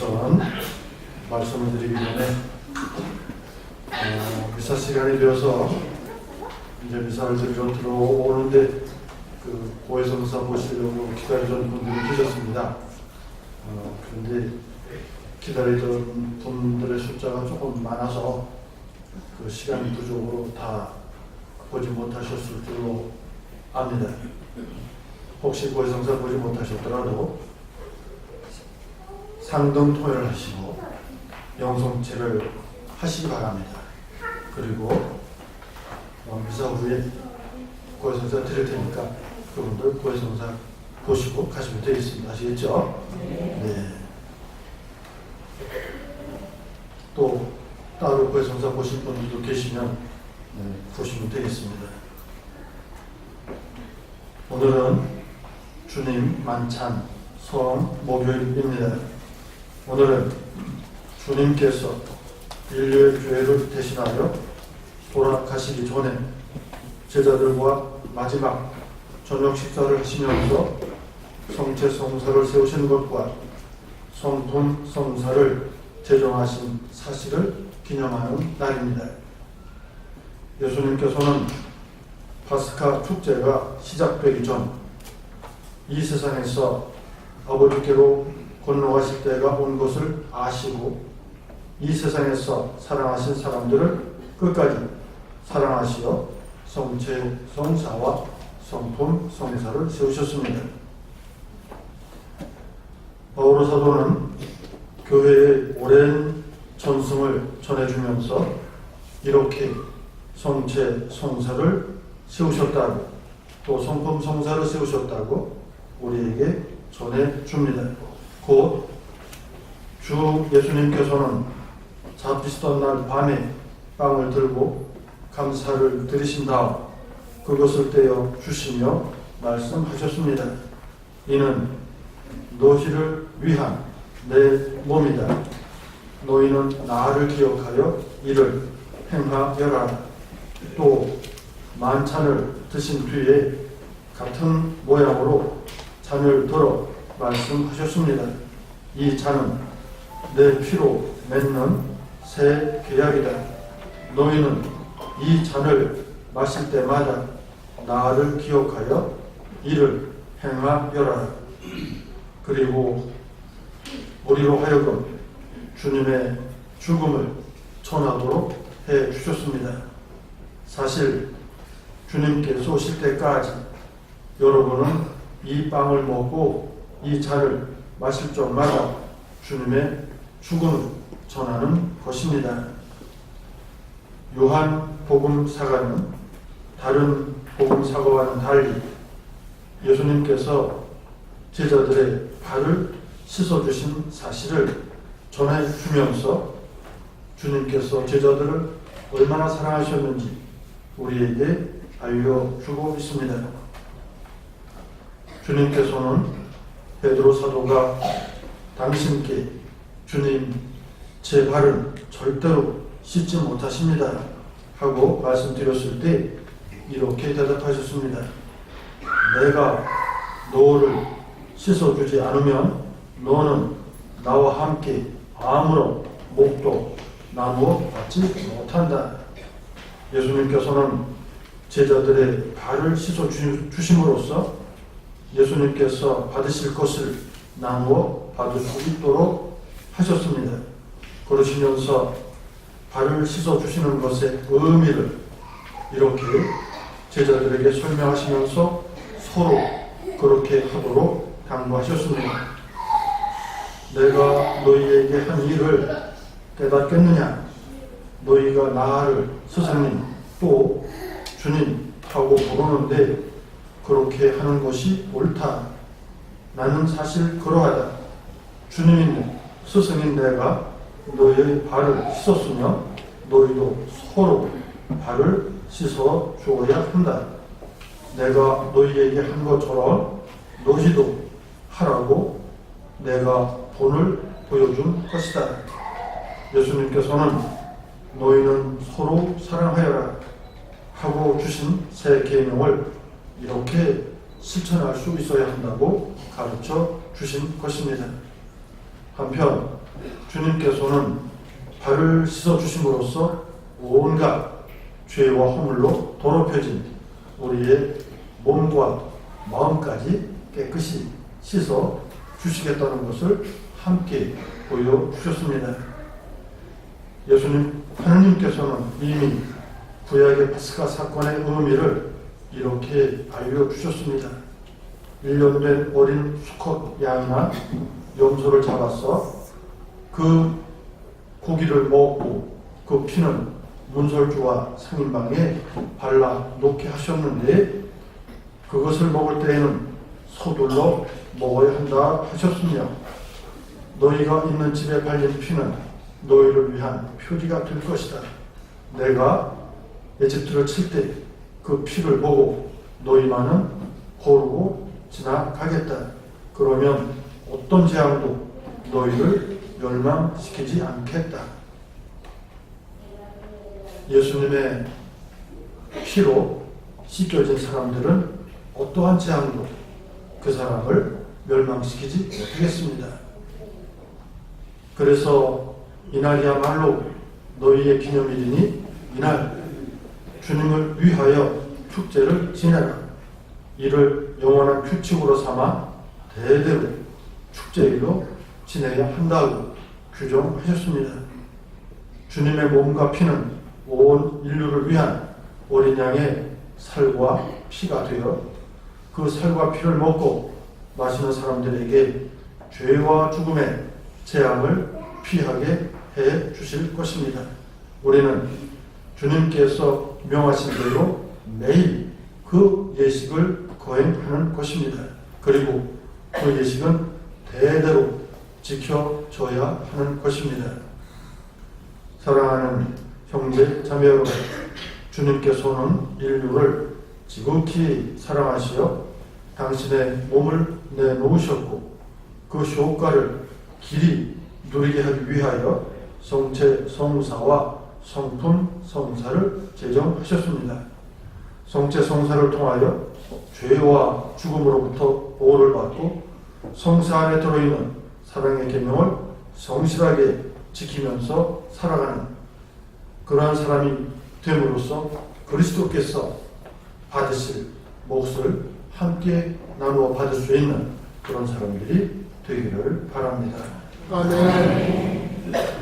우선 말씀을 드리기 전에 어, 미사 시간이 되어서 이제 미사를 드리러 들어오는데 그 고해성사 보시려고 기다리던 분들이 계셨습니다. 어, 그런데 기다리던 분들의 숫자가 조금 많아서 그 시간 부족으로 다 보지 못하셨을 줄로 압니다. 혹시 고해성사 보지 못하셨더라도 상등 토요를 하시고 영성체를 하시기 바랍니다. 그리고 어, 미사 후에 고해성사 드릴 테니까 그분들 고해성사 보시고 가시면 되겠습니다. 아시겠죠? 네. 또 따로 고해성사 보실 분들도 계시면 네, 보시면 되겠습니다. 오늘은 주님 만찬 소원 목요일입니다. 오늘은 주님께서 인류의 죄를 대신하여 돌아가시기 전에 제자들과 마지막 저녁 식사를 하시면서 성체 성사를 세우신 것과 성품 성사를 제정하신 사실을 기념하는 날입니다. 예수님께서는 파스카 축제가 시작되기 전 이 세상에서 아버지께로 건너가실 때가 온 것을 아시고 이 세상에서 사랑하신 사람들을 끝까지 사랑하시어 성체 성사와 성품 성사를 세우셨습니다. 바오로 사도는 교회의 오랜 전승을 전해주면서 이렇게 성체 성사를 세우셨다고 또 성품 성사를 세우셨다고 우리에게 전해줍니다. 곧 주 예수님께서는 잡히시던 날 밤에 빵을 들고 감사를 드리신 다음 그것을 떼어 주시며 말씀하셨습니다. 이는 너희를 위한 내 몸이다. 너희는 나를 기억하여 이를 행하여라. 또 만찬을 드신 뒤에 같은 모양으로 잔을 들어 말씀하셨습니다. 이 잔은 내 피로 맺는 새 계약이다. 너희는 이 잔을 마실 때마다 나를 기억하여 이를 행하여라. 그리고 우리로 하여금 주님의 죽음을 전하도록 해 주셨습니다. 사실 주님께서 오실 때까지 여러분은 이 빵을 먹고 이 잔을 마실 적마다 주님의 죽음을 전하는 것입니다. 요한 복음 사가는 다른 복음 사가와는 달리 예수님께서 제자들의 발을 씻어주신 사실을 전해주면서 주님께서 제자들을 얼마나 사랑하셨는지 우리에게 알려주고 있습니다. 주님께서는 베드로 사도가 당신께 주님 제 발은 절대로 씻지 못하십니다 하고 말씀드렸을 때 이렇게 대답하셨습니다. 내가 너를 씻어주지 않으면 너는 나와 함께 아무런 목도 나누어 받지 못한다. 예수님께서는 제자들의 발을 씻어 주심으로써 예수님께서 받으실 것을 나누어 받을 수 있도록 하셨습니다. 그러시면서 발을 씻어 주시는 것의 의미를 이렇게 제자들에게 설명하시면서 서로 그렇게 하도록 당부하셨습니다. 내가 너희에게 한 일을 깨닫겠느냐? 너희가 나를 스승님 또 주님 하고 부르는데 그렇게 하는 것이 옳다. 나는 사실 그러하다. 주님인 스승인 내가 너희의 발을 씻었으며 너희도 서로 발을 씻어 주어야 한다. 내가 너희에게 한 것처럼 너희도 하라고 내가 본을 보여준 것이다. 예수님께서는 너희는 서로 사랑하여라 하고 주신 새 계명을 이렇게 실천할 수 있어야 한다고 가르쳐 주신 것입니다. 한편 주님께서는 발을 씻어 주심으로써 온갖 죄와 허물로 더럽혀진 우리의 몸과 마음까지 깨끗이 씻어 주시겠다는 것을 함께 보여 주셨습니다. 예수님, 하느님께서는 이미 구약의 파스카 사건의 의미를 이렇게 알려주셨습니다. 1년 된 어린 수컷 양이나 염소를 잡아서 그 고기를 먹고 그 피는 문설주와 상인방에 발라 놓게 하셨는데 그것을 먹을 때에는 서둘러 먹어야 한다 하셨으며 너희가 있는 집에 발린 피는 너희를 위한 표지가 될 것이다. 내가 에집트를 칠 때 그 피를 보고 너희만은 고르고 지나가겠다. 그러면 어떤 재앙도 너희를 멸망시키지 않겠다. 예수님의 피로 씻겨진 사람들은 어떠한 재앙도 그 사람을 멸망시키지 못하겠습니다. 그래서 이날이야말로 너희의 기념일이니 이날 주님을 위하여 축제를 지내라. 이를 영원한 규칙으로 삼아 대대로 축제일로 지내야 한다고 규정하셨습니다. 주님의 몸과 피는 온 인류를 위한 어린 양의 살과 피가 되어 그 살과 피를 먹고 마시는 사람들에게 죄와 죽음의 재앙을 피하게 해 주실 것입니다. 우리는 주님께서 명하신 대로 매일 그 예식을 거행하는 것입니다. 그리고 그 예식은 대대로 지켜져야 하는 것입니다. 사랑하는 형제 자매 여러분, 주님께서는 인류를 지극히 사랑하시어 당신의 몸을 내놓으셨고 그 효과를 길이 누리게 하기 위하여 성체 성사와 성품 성사를 제정하셨습니다. 성체 성사를 통하여 죄와 죽음으로부터 보호를 받고 성사 안에 들어있는 사랑의 계명을 성실하게 지키면서 살아가는 그러한 사람이 됨으로써 그리스도께서 받으실 몫을 함께 나누어 받을 수 있는 그런 사람들이 되기를 바랍니다. 아멘.